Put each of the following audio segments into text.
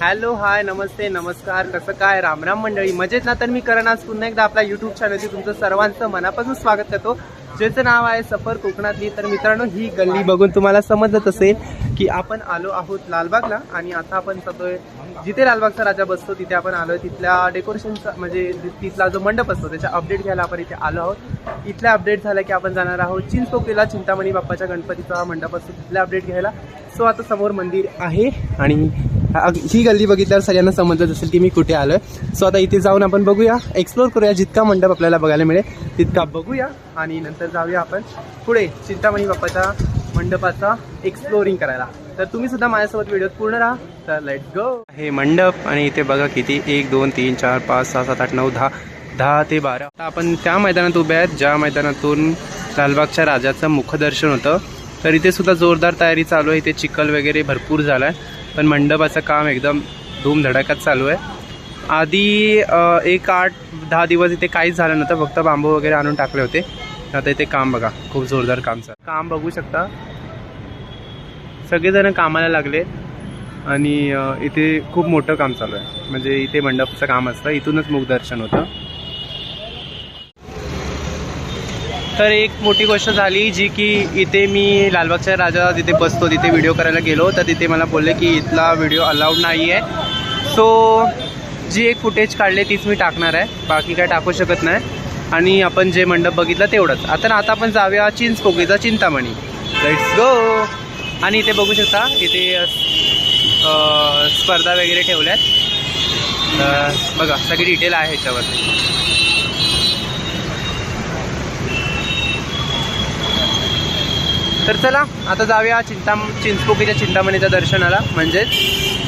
Hello hi नमस्ते नमस्कार कसं काय? रामराम मंडळी. मजेत ना? तर मी करण आज पुन्हा एकदा आपल्या युट्यूब चॅनलची तुमचं सर्वांचं मनापासून स्वागत करतो. ज्याचं नाव आहे सफर कोकणातली. तर मित्रांनो ही गल्ली बघून तुम्हाला समजत असेल की आपण आलो आहोत लालबागला आणि आता आपण जातोय जिथे लालबागचा राजा बसतो तिथे आपण आलोय. तिथल्या डेकोरेशनचा म्हणजे तिथला जो मंडप असतो त्याच्या अपडेट घ्यायला आपण इथे आलो आहोत. इथला अपडेट झाला की आपण जाणार आहोत चिंचपोकेला चिंतामणी बाप्पाच्या गणपतीचा हा मंडप असतो. तिथल्या अपडेट घ्यायला. सो आता समोर मंदिर आहे आणि ही गल्ली बघितल्यावर सगळ्यांना समजलं असेल की मी कुठे आलोय. सो आता इथे जाऊन आपण बघूया. एक्सप्लोर करूया. जितका मंडप आपल्याला बघायला मिळेल तितका बघूया. आणि नंतर जाऊया आपण पुढे चिंतामणी बाप्पाच्या मंडपाचा एक्सप्लोरिंग करायला. तर तुम्ही सुद्धा माझ्यासोबत व्हिडिओ पूर्ण राहा. तर लेट गो हे मंडप आणि इथे बघा किती. एक दोन तीन चार पाच सहा सात आठ नऊ दहा दहा ते बारा. आता आपण त्या मैदानात उभे आहेत ज्या मैदानातून लालबागच्या राजाचं मुखदर्शन होतं. तर इथे सुद्धा जोरदार तयारी चालू आहे. इथे चिखल वगैरे भरपूर झाला आहे पण मंडपाचं काम एकदम धूमधडाक्यात चालू आहे. आधी एक आठ दहा दिवस इथे काहीच झालं नव्हतं फक्त बांबू वगैरे आणून टाकले होते. आता इथे काम बघा खूप जोरदार काम चालू काम बघू शकता. सगळेजण कामाला लागले आणि इथे खूप मोठं काम चालू आहे. म्हणजे इथे मंडपचं काम असतं इथूनच मुखदर्शन होतं. तर एक मोठी गोष्ट झाली जी की इथे मी लालबागच्या राजा जिथे बसतो तिथे व्हिडिओ करायला गेलो. तर तिथे मला बोलले की इथला व्हिडिओ अलाउड नाही आहे सो जी एक फुटेज काढले तीच मी टाकणार आहे. बाकी काय टाकू शकत नाही. आणि आपण जे मंडप बघितलं तेवढंच. आता आता आपण जाऊया चिंच पोगीचा चिंतामणी. लेट्स गो आणि इथे बघू शकता इथे स्पर्धा वगैरे ठेवल्यात. बघा सगळी डिटेल आहे ह्याच्यावर. तर चला आता जाऊया चिंता चिंचपोकीच्या चिंतामणीच्या दर्शनाला. म्हणजेच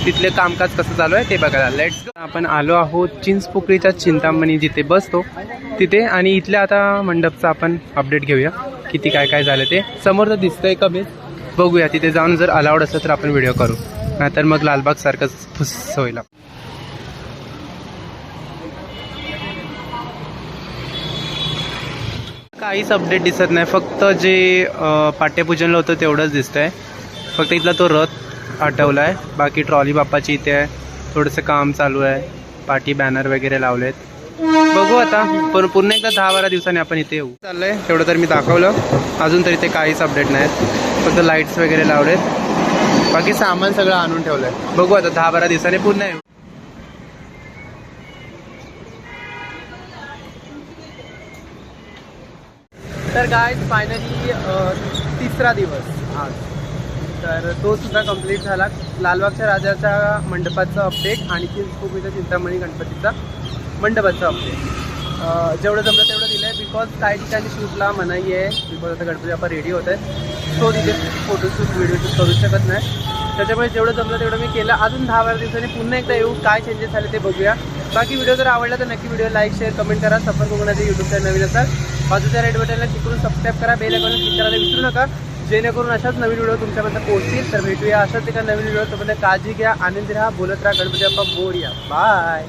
तिथले कामकाज कसं चालू आहे ते बघायला. लेट्स आपण आलो आहोत चिंचपोकळीच्या चिंतामणी जिथे बसतो. तिथे आणि इथल्या आता मंडपचा आपण अपडेट घेऊया. किती काय काय झालं ते. समोर तर दिसतंय कमी बघूया तिथे जाऊन जर अलाउड असेल तर आपण व्हिडिओ करू. नाहीतर मग लालबाग सारखंच फुस होईल. काहीच अपडेट दिसत नाही. फक्त जे अ, पाट्यपूजनला होतं तेवढंच दिसतंय. फक्त इथला तो रथ आठवला आहे बाकी ट्रॉली बाप्पाची इथे आहे. थोडंसं काम चालू आहे. पाठी बॅनर वगैरे लावलेत. बघू आता. पण पूर्ण एकदा दहा बारा दिवसांनी आपण इथे येऊ. चाललंय. तेवढं तर मी दाखवलं. अजून तरी ते काहीच अपडेट नाहीत. फक्त लाईट्स वगैरे लावलेत. बाकी सामान सगळं आणून ठेवलंय. बघू आता दहा बारा दिवसांनी पुन्हा येऊ. तर काय फायनली तिसरा दिवस आज. तर तो सुद्धा कंप्लीट झाला. लालबागच्या राजाच्या मंडपाचा अपडेट आणि इथं चिंतामणी गणपतीचा मंडपाचं अपडेट जेवढं जमलं तेवढं दिलं आहे बिकॉज काही ठिकाणी शूटला मनाई आहे. बिकॉज आता गणपती बाप्पा रेडी होत आहे तो तिथे फोटोशूट व्हिडिओ शूट करू शकत नाही. त्याच्यामुळे जेवढं जमलं तेवढं मी केलं. अजून दहा बारा दिवसांनी पुन्हा एकदा येऊ. काय चेंजेस झाले ते बघूया. बाकी व्हिडिओ जर आवडला तर नक्की व्हिडिओ लाईक शेअर कमेंट करा. सफर कोकणाचे यूट्यूब चॅनल नवीन असाल बाजूच्या रेड बटनला चिकून सबस्क्राईब करा. बेल आयकॉन क्लिक करायला विसरू नका. जेणेकरून अशाच नवीन व्हिडिओ तुमच्यापर्यंत पोहोचतील. तर भेटूया अशाच एका नवीन व्हिडिओ तोपर्यंत काळजी घ्या. आनंदी राहा. बोलत राहा. गणपती बाप्पा बोरिया. बाय